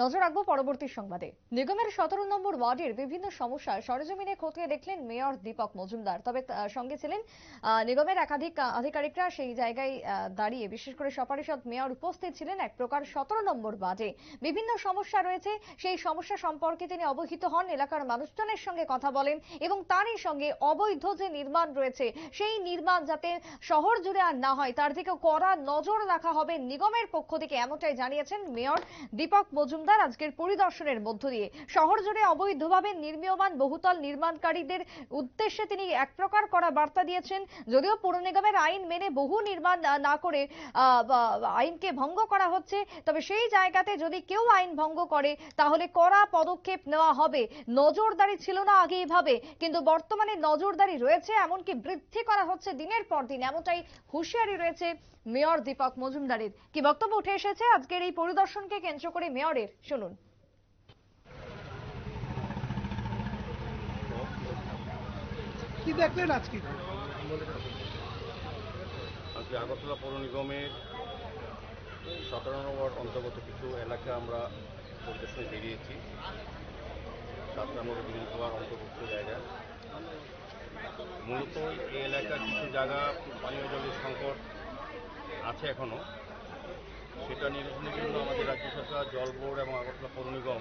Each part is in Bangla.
নজর রাখব পরবর্তী সংবাদে। নিগমের সতেরো নম্বর ওয়ার্ডের বিভিন্ন সমস্যা সরেজমিনে খতিয়ে দেখলেন মেয়র দীপক মজুমদার। তবে সঙ্গে ছিলেন নিগমের একাধিক আধিকারিকরা সেই জায়গায় দাঁড়িয়ে বিশেষ করে সপারিষদ মেয়র উপস্থিত ছিলেন এক প্রকার সতেরো নম্বর ওয়ার্ডে। বিভিন্ন সমস্যা রয়েছে, সেই সমস্যা সম্পর্কে তিনি অবহিত হন, এলাকার মানুষজনের সঙ্গে কথা বলেন এবং তারই সঙ্গে অবৈধ যে নির্মাণ রয়েছে, সেই নির্মাণ যাতে শহর জুড়ে আর না হয়, তার দিকে কড়া নজর রাখা হবে নিগমের পক্ষ থেকে, এমনটাই জানিয়েছেন মেয়র দীপক মজুমদার। আজকের পরিদর্শনের মধ্য দিয়ে। শহর জুড়ে অবৈধভাবে নির্মীয়মান বহুতল নির্মাণকারীদের উদ্দেশ্যে তিনি এক প্রকার করা বার্তা দিয়েছেন। যদিও পৌর নিগমের আইন মেনে বহু নির্মাণ না করে আইনকে ভঙ্গ করা হচ্ছে, তবে সেই জায়গাতে যদি কেউ আইন ভঙ্গ করে, তাহলে কড়া পদক্ষেপ নেওয়া হবে। নজরদারি ছিল না আগে এভাবে, কিন্তু বর্তমানে নজরদারি রয়েছে, এমনকি বৃদ্ধি করা হচ্ছে দিনের পর দিন। এমনটাই হুঁশিয়ারি রয়েছে মেয়র দীপক মজুমদারের। কি বক্তব্য উঠে এসেছে? আজকের এই পরিদর্শনকে কেন্দ্র করে মেয়রের। শুনুন। কি দেখলেন আজকে? আজকে আগরতলা পৌর নিগমের সতেরো নম্বর অন্তর্গত কিছু এলাকা আমরা পরিদর্শনে বেরিয়েছি। সাত নম্বর বিধানসভার অন্তর্ভুক্ত জায়গা। মূলত এই এলাকার কিছু জায়গা পানীয় জলের সংকট আছে এখনও। সেটা নিরসনের জন্য আমাদের রাজ্য সরকার জল বোর্ড এবং আগরতলা পৌর নিগম।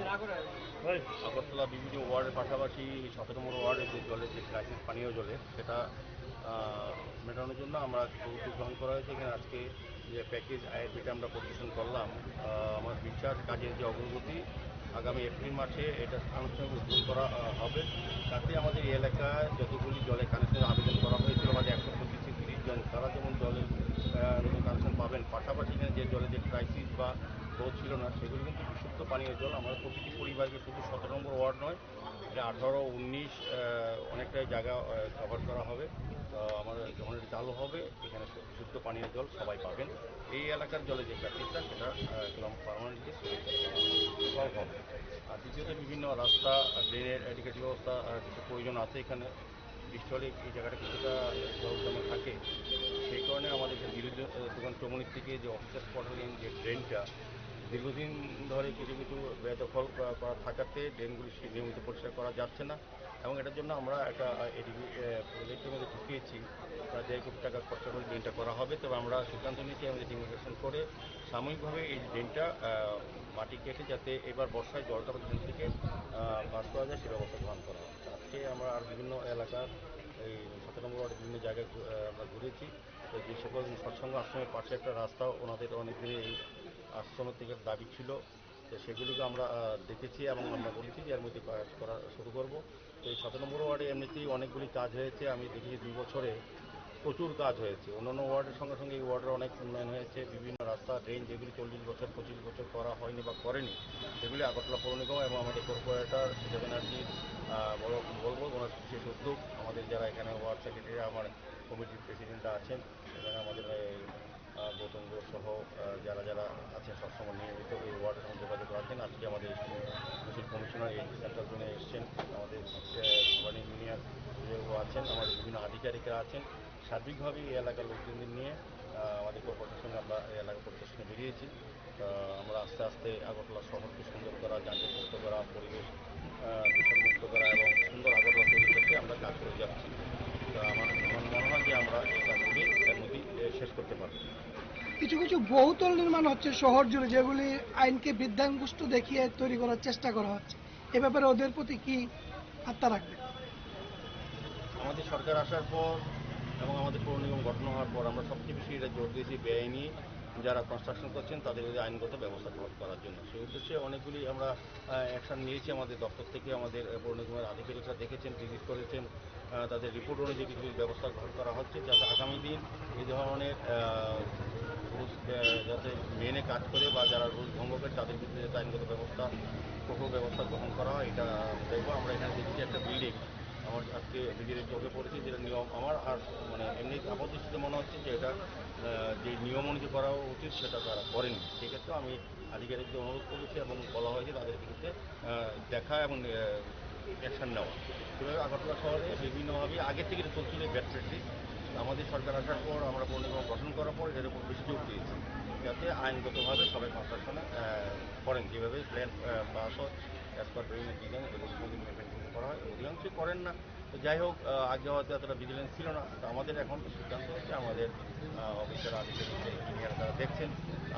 আগরতলা বিভিন্ন ওয়ার্ডের পাশাপাশি সতেরো নম্বর ওয়ার্ডের যে জলের যে ক্রাইসিস পানীয় জলের সেটা মেটানোর জন্য আমরা উদ্যোগ গ্রহণ করা হয়েছে। এখানে আজকে যে প্যাকেজ আয়ের যেটা আমরা পরিবেশন করলাম আমার বিচার কাজের যে অগ্রগতি আগামী এপ্রিল মাসে এটা আনুষ্ঠানিক উদ্বোধন করা হবে। তাতে আমাদের এই এলাকায় যতগুলি জলের কানেকশনের আবেদন করা হয়েছিল আমাদের একশো পঁচিশ তিরিশ জন তারা যেমন জলের নতুন কানেকশন পাবেন পাশাপাশি এখানে যে জলের যে ক্রাইসিস বা ছিল না। সেগুলো কিন্তু বিশুদ্ধ পানীয় জল। আমাদের প্রতিটি পরিবারকে শুধু সতেরো নম্বর ওয়ার্ড নয়, এটা আঠারো, উনিশ অনেকটাই জায়গা কভার করা হবে। তো আমাদের যখন এটা চালু হবে, এখানে বিশুদ্ধ পানীয় জল সবাই পাবেন। এই এলাকার জলে যে ক্রাইসিসটা সেটা পারমানেন্টলি সলভ হবে। আর দ্বিতীয়ত, বিভিন্ন রাস্তা ড্রেনের এডিকেটিভ ব্যবস্থা কিছু প্রয়োজন আছে এখানে। বৃষ্টি এই জায়গাটা কিছুটা জমে থাকে। সেই কারণে আমাদের যে বিরোধী দোকান চমনির থেকে যে অফিসার কোয়ার্টারিং যে ড্রেনটা দীর্ঘদিন ধরে কিছু কিছু বেদখল করা- থাকাতে ড্রেনগুলি নিয়মিত পরিষ্কার করা যাচ্ছে না এবং এটার জন্য আমরা একটা এডিবি প্রজেক্টের মধ্যে ঢুকিয়েছি। প্রায় দেড় কোটি টাকা খরচা করে ড্রেনটা করা হবে। তবে আমরা সিদ্ধান্ত নিয়েছি আমাদের ডিমিগ্রেশন করে সাময়িকভাবে এই ড্রেনটা মাটি কেটে যাতে এবার বর্ষায় জলটা ড্রেন থেকে পাস করা যায়, সে ব্যবস্থা গ্রহণ করা হচ্ছে আজকে আমরা আর বিভিন্ন এলাকার এই সতেরো নম্বর ওয়ার্ডের বিভিন্ন জায়গায় আমরা ঘুরেছি। যে সকল সৎসঙ্গ আশ্রমের পাশে একটা রাস্তা, ওনাদের অনেক দিনে আশ্রমের থেকে দাবি ছিল তো সেগুলিকে আমরা দেখেছি এবং আমরা বলেছি যে এর মধ্যে কাজ করা শুরু করব। তো এই সতেরো নম্বর ওয়ার্ডে এমনিতেই অনেকগুলি কাজ হয়েছে। আমি দেখেছি দুই বছরে প্রচুর কাজ হয়েছে। অন্যান্য ওয়ার্ডের সঙ্গে সঙ্গে এই ওয়ার্ডের অনেক উন্নয়ন হয়েছে। বিভিন্ন রাস্তা ড্রেন যেগুলি চল্লিশ বছর, পঁচিশ বছর করা হয়নি বা করেনি, সেগুলি আগরতলা পৌর নিগম এবং আমাদের কর্পোরেটর সুযোগ ব্যানার্জি বলব, ওনার বিশেষ উদ্যোগ। আমাদের যারা এখানে ওয়ার্ড সেক্রেটারি, আমার কমিটির প্রেসিডেন্টরা আছেন এখানে আমাদের এই, আহ, গৌতম ঘোষ সহ যারা যারা আছেন সবসময় নিয়মিত এই ওয়ার্ডের সঙ্গে যোগাযোগ রাখেন। আজকে আমাদের মুসলিম কমিশনার এই সেন্ট্রাল জোনে এসছেন। আমাদের ওয়ার্ড ইঞ্জিনিয়ার আছেন আমাদের বিভিন্ন আধিকারিকরা আছেন। সার্বিকভাবে এই এলাকার লোকজনদের নিয়ে আমাদের সঙ্গে আমরা এই এলাকা পরিদর্শনে বেরিয়েছি। আমরা আস্তে আস্তে আগরতলা শহরকে সুন্দর করা যানজট মুক্ত করা পরিবেশ দূষণমুক্ত করা এবং সুন্দর আগরতলা তৈরি করতে আমরা কাজ করে যাচ্ছি। তা আমার মনে হয় যে আমরা এই কাজগুলি এর মধ্যেই শেষ করতে পারব। কিছু কিছু বহুতল নির্মাণ হচ্ছে শহর জুড়ে, যেগুলি আইনকে বৃদ্ধাঙ্গুষ্ট দেখিয়ে তৈরি করার চেষ্টা করা হচ্ছে। এ ব্যাপারে ওদের প্রতি কি আত্মা রাখবে? আমাদের সরকার আসার পর এবং আমাদের পৌর নিগম গঠন হওয়ার পর আমরা সবচেয়ে বেশি এটা জোর দিয়েছি, বেআইনি যারা কনস্ট্রাকশন করছেন তাদের আইনগত ব্যবস্থা গ্রহণ করার জন্য। সেই উদ্দেশ্যে অনেকগুলি আমরা অ্যাকশন নিয়েছি আমাদের দপ্তর থেকে, আমাদের পৌর নিগমের আধিকারিকরা দেখেছেন ভিজিট করেছেন তাদের রিপোর্ট অনুযায়ী কিছু ব্যবস্থা গ্রহণ করা হচ্ছে যাতে আগামী দিন এই ধরনের যাতে মেনে কাজ করে বা যারা রুলস ভঙ্গ করে তাদের বিরুদ্ধে যাতে আইনগত ব্যবস্থা কঠোর ব্যবস্থা গ্রহণ করা হয়, এটা দেখব। আমরা এখানে দেখছি একটা বিল্ডিং আমার আজকে ভিডিওর চোখে পড়েছে যেটা নিয়ম আমার আর মানে এমনি আপাতদৃষ্টিতে মনে হচ্ছে যে এটা যে নিয়ম অনুযায়ী করা উচিত সেটা তারা করেনি। সেক্ষেত্রে আমি আধিকারিকদের অনুরোধ করেছি এবং বলা হয়েছে তাদের বিরুদ্ধে দেখা এবং অ্যাকশন নেওয়া। সেভাবে আগরতলা শহরে বিভিন্নভাবে আগে থেকে চলছিল প্র্যাকটিস আমাদের সরকার আসার পর আমরা পৌর গঠন করার পর এর উপর বেশি জোর দিয়েছি, যাতে আইনগতভাবে সবাই কনস্ট্রাকশনে করেন। যেভাবে প্ল্যান পাস হয় অ্যাজ পার বিভিন্ন ডিজাইন এগুলো কোনোদিন মেনটেন করা হয় অধিকাংশই করেন না। তো যাই হোক আগে হয়তো এতটা ভিজিলেন্স ছিল না তো আমাদের এখন সিদ্ধান্ত হচ্ছে আমাদের অফিসের আধিকারিক ইঞ্জিনিয়ার তারা দেখছেন।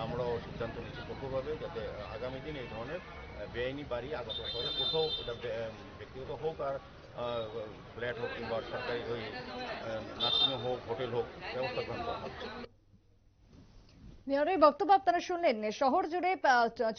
আমরাও সিদ্ধান্ত নিচ্ছি কঠোরভাবে যাতে আগামী দিনে এই ধরনের বেআইনি বাড়ি আগত করে কোথাও এটা ব্যক্তিগত হোক আর ফ্ল্যাট হোক কিংবা সরকারি ওই নার্সিংহোম হোক হোটেল হোক ব্যবস্থা গ্রহণ করা মেয়রের বক্তব্য আপনারা শুনলেন। শহর জুড়ে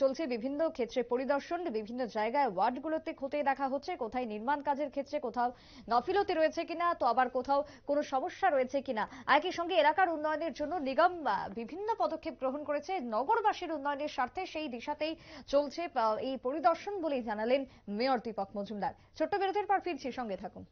চলছে বিভিন্ন ক্ষেত্রে পরিদর্শন, বিভিন্ন জায়গায় ওয়ার্ডগুলোতে খতিয়ে দেখা হচ্ছে। কোথায় নির্মাণ কাজের ক্ষেত্রে কোথাও গাফিলতি রয়েছে কিনা, তো আবার কোথাও কোনো সমস্যা রয়েছে কিনা। একই সঙ্গে এলাকার উন্নয়নের জন্য নিগম বিভিন্ন পদক্ষেপ গ্রহণ করেছে। নগরবাসীর উন্নয়নের স্বার্থে সেই দিশাতেই চলছে এই পরিদর্শন বলেই জানালেন মেয়র দীপক মজুমদার। ছোট্ট বিরতির পর ফিরছি, সঙ্গে থাকুন।